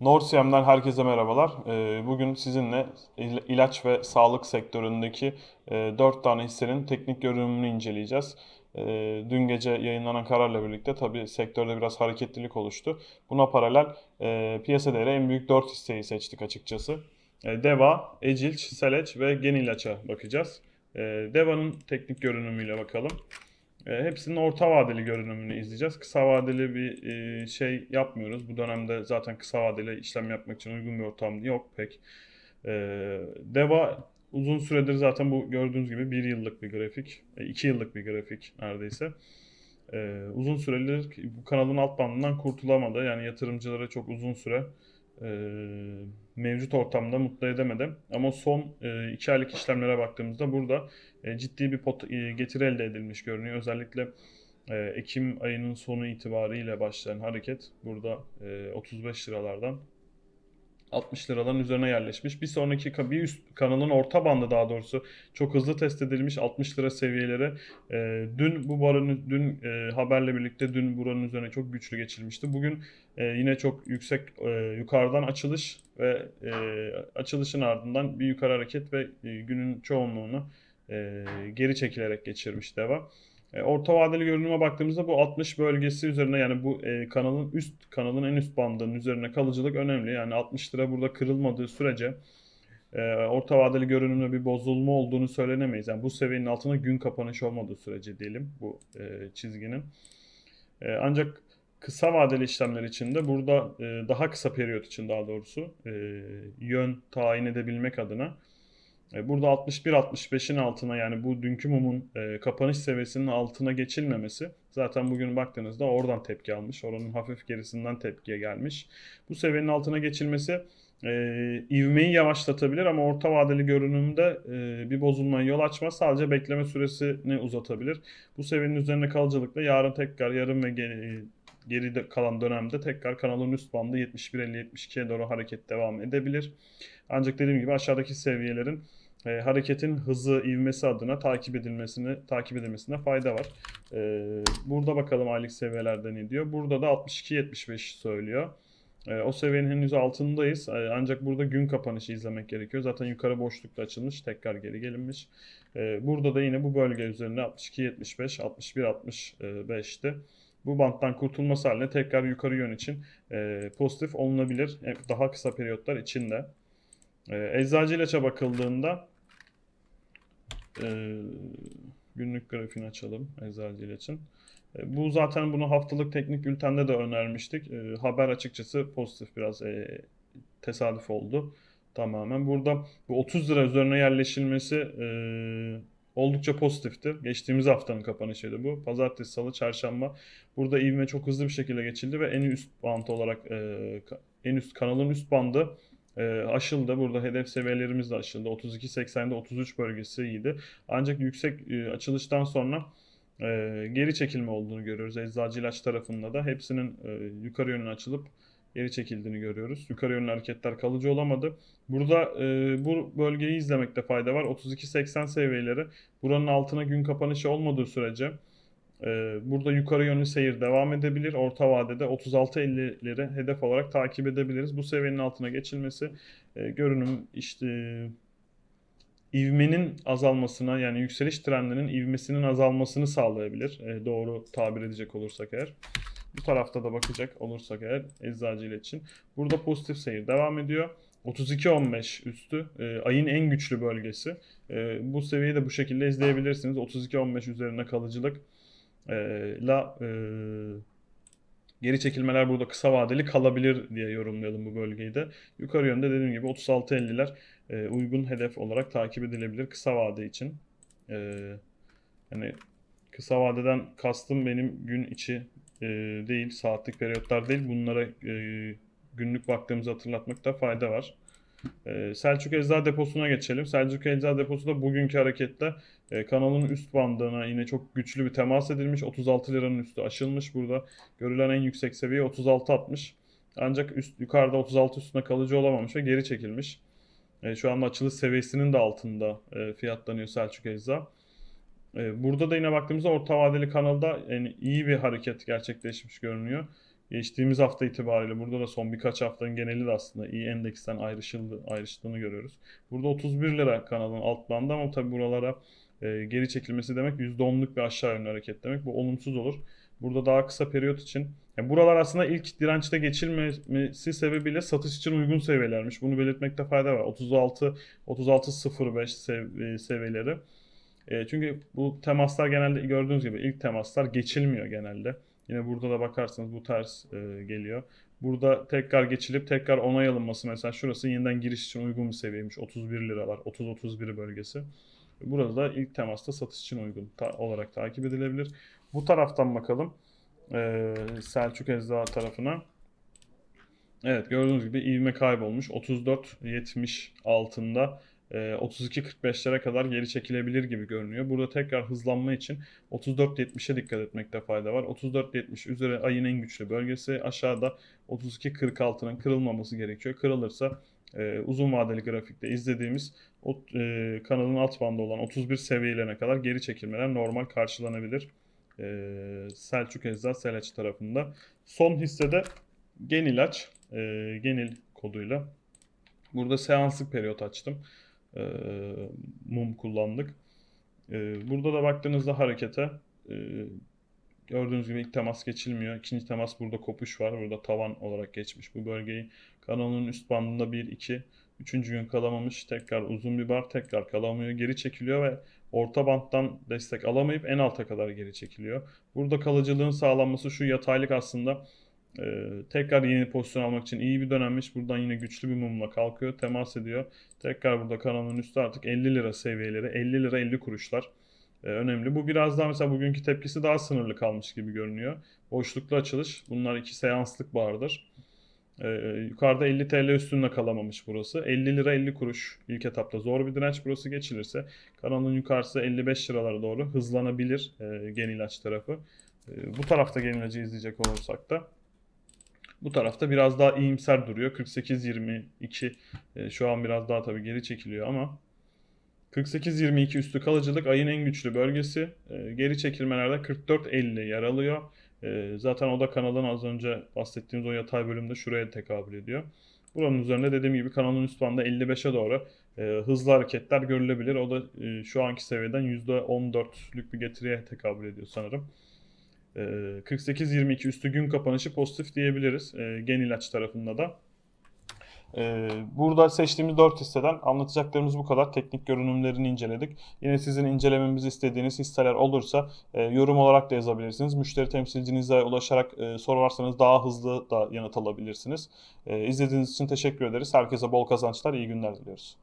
Norsiyem'den herkese merhabalar. Ee, Bugün sizinle il- ilaç ve sağlık sektöründeki 4 tane hissenin teknik görünümünü inceleyeceğiz. Ee, Dün gece yayınlanan kararla birlikte tabii sektörde biraz hareketlilik oluştu. Buna paralel e, piyasa değeri en büyük 4 hisseyi seçtik açıkçası. E, Deva, Ecilç, Seleç ve Genilaç'a bakacağız. E, Deva'nın teknik görünümüyle bakalım. E, hepsinin orta vadeli görünümünü izleyeceğiz. Kısa vadeli bir e, şey yapmıyoruz. Bu dönemde zaten kısa vadeli işlem yapmak için uygun bir ortam yok pek. E, Deva uzun süredir zaten bu gördüğünüz gibi bir yıllık bir grafik. e, iki yıllık bir grafik neredeyse. E, uzun süredir bu kanalın alt bandından kurtulamadı. Yani yatırımcılara çok uzun süre e, mevcut ortamda mutlu edemedi. Ama son 2 aylık işlemlere baktığımızda burada e, ciddi bir pot, e, getiri elde edilmiş görünüyor. Özellikle e, Ekim ayının sonu itibariyle başlayan hareket burada e, 35 liralardan 60 liraların üzerine yerleşmiş. Bir sonraki bir üst kanalın orta bandı daha doğrusu çok hızlı test edilmiş 60 lira seviyeleri. E, dün bu barın dün e, haberle birlikte dün buranın üzerine çok güçlü geçilmişti. Bugün e, yine çok yüksek e, yukarıdan açılış ve e, açılışın ardından bir yukarı hareket ve e, günün çoğunluğunu e, geri çekilerek geçirmiş deva. E, orta vadeli görünüme baktığımızda bu 60 bölgesi üzerine yani bu e, kanalın üst kanalın en üst bandının üzerine kalıcılık önemli. Yani 60 lira burada kırılmadığı sürece e, orta vadeli görünümde bir bozulma olduğunu söylenemeyiz. Yani bu seviyenin altında gün kapanış olmadığı sürece diyelim bu e, çizginin. E, ancak kısa vadeli işlemler için de burada daha kısa periyot için daha doğrusu yön tayin edebilmek adına Burada 61-65'in altına yani bu dünkü mumun e, kapanış seviyesinin altına geçilmemesi zaten bugün baktığınızda oradan tepki almış. Oranın hafif gerisinden tepkiye gelmiş. Bu seviyenin altına geçilmesi e, ivmeyi yavaşlatabilir ama orta vadeli görünümde e, bir bozulmaya yol açmaz. Sadece bekleme süresini uzatabilir. Bu seviyenin üzerine kalıcılıkla yarın tekrar yarın ve geri, geride kalan dönemde tekrar kanalın üst bandı 71-50-72'ye doğru hareket devam edebilir. Ancak dediğim gibi aşağıdaki seviyelerin e, hareketin hızı, ivmesi adına takip edilmesini takip edilmesine fayda var. E, burada bakalım aylık seviyelerde ne diyor. Burada da 62-75 söylüyor. E, o seviyenin henüz altındayız. E, ancak burada gün kapanışı izlemek gerekiyor. Zaten yukarı boşlukta açılmış, tekrar geri gelinmiş. E, burada da yine bu bölge üzerinde 62-75, 61-65'ti. Bu banttan kurtulması haline tekrar yukarı yön için e, pozitif olunabilir. E, Daha kısa periyotlar için de. E, eczacı ilaça bakıldığında e, günlük grafiğini açalım eczacı ilaçın. E, bu zaten bunu haftalık teknik bültende de önermiştik. E, haber açıkçası pozitif biraz e, tesadüf oldu tamamen. Burada bu 30 lira üzerine yerleşilmesi e, oldukça pozitifti. Geçtiğimiz haftanın kapanışıydı bu. Pazartesi, salı, çarşamba. Burada ivme çok hızlı bir şekilde geçildi ve en üst bant olarak e, en üst kanalın üst bandı e, aşıldı. Burada hedef seviyelerimiz de aşıldı. 32.80'de 33 bölgesi iyiydi. Ancak yüksek e, açılıştan sonra e, geri çekilme olduğunu görüyoruz. Eczacı ilaç tarafında da hepsinin e, yukarı yönüne açılıp geri çekildiğini görüyoruz. Yukarı yönlü hareketler kalıcı olamadı. Burada e, bu bölgeyi izlemekte fayda var. 32.80 seviyeleri buranın altına gün kapanışı olmadığı sürece Burada yukarı yönlü seyir devam edebilir. Orta vadede 36-50'leri hedef olarak takip edebiliriz. Bu seviyenin altına geçilmesi e, görünüm işte ivmenin azalmasına yani yükseliş trendinin ivmesinin azalmasını sağlayabilir. E, doğru tabir edecek olursak eğer. Bu tarafta da bakacak olursak eğer eczacı için. Burada pozitif seyir devam ediyor. 32-15 üstü e, ayın en güçlü bölgesi. E, bu seviyeyi de bu şekilde izleyebilirsiniz. 32-15 üzerine kalıcılık e, la e, geri çekilmeler burada kısa vadeli kalabilir diye yorumlayalım bu bölgeyi de. Yukarı yönde dediğim gibi 36-50'ler e, uygun hedef olarak takip edilebilir kısa vade için. E, yani kısa vadeden kastım benim gün içi e, değil, saatlik periyotlar değil. Bunlara e, günlük baktığımızı hatırlatmakta fayda var. Ee, Selçuk Eczacı Deposu'na geçelim. Selçuk Eczacı Deposu da bugünkü harekette e, kanalın üst bandına yine çok güçlü bir temas edilmiş. 36 liranın üstü aşılmış burada. Görülen en yüksek seviye 36.60. Ancak üst yukarıda 36 üstüne kalıcı olamamış ve geri çekilmiş. E, şu anda açılış seviyesinin de altında e, fiyatlanıyor Selçuk Eczacı. E, burada da yine baktığımızda orta vadeli kanalda yani iyi bir hareket gerçekleşmiş görünüyor. Geçtiğimiz hafta itibariyle burada da son birkaç haftanın geneli de aslında iyi endeksten ayrışıldı, ayrıştığını görüyoruz. Burada 31 lira kanalın alt bandı ama tabii buralara e, geri çekilmesi demek %10'luk bir aşağı yönlü hareket demek. Bu olumsuz olur. Burada daha kısa periyot için yani buralar aslında ilk dirençte geçilmesi sebebiyle satış için uygun seviyelermiş. Bunu belirtmekte fayda var. 36 36.05 sev, e, seviyeleri. E, çünkü bu temaslar genelde gördüğünüz gibi ilk temaslar geçilmiyor genelde. Yine burada da bakarsanız bu ters e, geliyor. Burada tekrar geçilip tekrar onay alınması mesela şurası yeniden giriş için uygun bir seviyeymiş. 31 liralar, 30-31 bölgesi. Burada da ilk temasta satış için uygun ta- olarak takip edilebilir. Bu taraftan bakalım. Ee, Selçuk Eczacı tarafına. Evet gördüğünüz gibi ivme kaybolmuş. 34.70 altında e, 32.45'lere kadar geri çekilebilir gibi görünüyor. Burada tekrar hızlanma için 34.70'e dikkat etmekte fayda var. 34.70 üzeri ayın en güçlü bölgesi. Aşağıda 32.46'nın kırılmaması gerekiyor. Kırılırsa e, uzun vadeli grafikte izlediğimiz e, kanalın alt bandı olan 31 seviyelerine kadar geri çekilmeler normal karşılanabilir. E, Selçuk Eczacı Seleç tarafında. Son hissede Genilaç, e, Genil koduyla. Burada seanslık periyot açtım. E, mum kullandık. E, burada da baktığınızda harekete e, gördüğünüz gibi ilk temas geçilmiyor. İkinci temas burada kopuş var. Burada tavan olarak geçmiş bu bölgeyi. Kanalın üst bandında 1 2 Üçüncü gün kalamamış. Tekrar uzun bir bar tekrar kalamıyor. Geri çekiliyor ve orta banttan destek alamayıp en alta kadar geri çekiliyor. Burada kalıcılığın sağlanması şu yataylık aslında e, tekrar yeni pozisyon almak için iyi bir dönemmiş. Buradan yine güçlü bir mumla kalkıyor. Temas ediyor. Tekrar burada kanalın üstü artık 50 lira seviyeleri. 50 lira 50 kuruşlar. E, önemli. Bu biraz daha mesela bugünkü tepkisi daha sınırlı kalmış gibi görünüyor. Boşluklu açılış. Bunlar iki seanslık bardır. Ee, yukarıda 50 TL üstünde kalamamış burası. 50 lira 50 kuruş ilk etapta zor bir direnç burası geçilirse kanalın yukarısı 55 liralara doğru hızlanabilir e, Genilaç tarafı. E, bu tarafta Genilacı izleyecek olursak da bu tarafta biraz daha iyimser duruyor. 48-22 e, şu an biraz daha tabii geri çekiliyor ama 48-22 üstü kalıcılık ayın en güçlü bölgesi. E, geri çekilmelerde 44-50 yer alıyor. E, zaten o da kanalın az önce bahsettiğimiz o yatay bölümde şuraya tekabül ediyor. Buranın üzerinde dediğim gibi kanalın üst bandı 55'e doğru e, hızlı hareketler görülebilir. O da e, şu anki seviyeden %14'lük bir getiriye tekabül ediyor sanırım. E, 48-22 üstü gün kapanışı pozitif diyebiliriz e, gen ilaç tarafında da. Ee, Burada seçtiğimiz 4 hisseden anlatacaklarımız bu kadar. Teknik görünümlerini inceledik. Yine sizin incelememizi istediğiniz hisseler olursa e, yorum olarak da yazabilirsiniz. Müşteri temsilcinize ulaşarak e, sorarsanız daha hızlı da yanıt alabilirsiniz. E, İzlediğiniz için teşekkür ederiz. Herkese bol kazançlar, iyi günler diliyoruz.